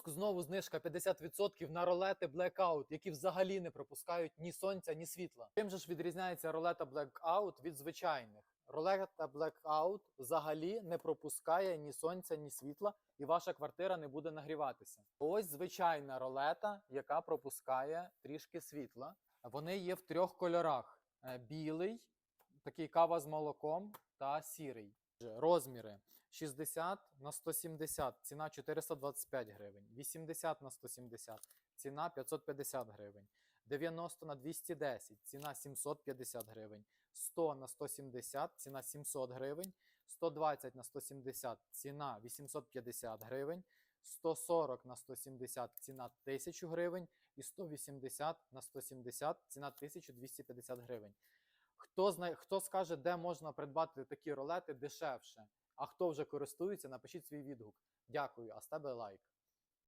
випуск знову знижка 50% на ролети Blackout, які взагалі не пропускають ні сонця, ні світла. Чим же ж відрізняється ролета Blackout від звичайних? Ролета Blackout взагалі не пропускає ні сонця, ні світла, і ваша квартира не буде нагріватися. Ось звичайна ролета, яка пропускає трішки світла. Вони є в трьох кольорах: Е, білий, такий кава з молоком та сірий. Розміри. 60 на 170, ціна 425 гривень, 80 на 170, ціна 550 гривень, 90 на 210, ціна 750 гривень, 100 на 170, ціна 700 гривень, 120 на 170, ціна 850 гривень, 140 на 170, ціна 1000 гривень. і 180 на 170, ціна 1250 гривень. Хто знає, хто скаже, де можна придбати такі ролети дешевше? А хто вже користується, напишіть свій відгук. Дякую, а з тебе лайк.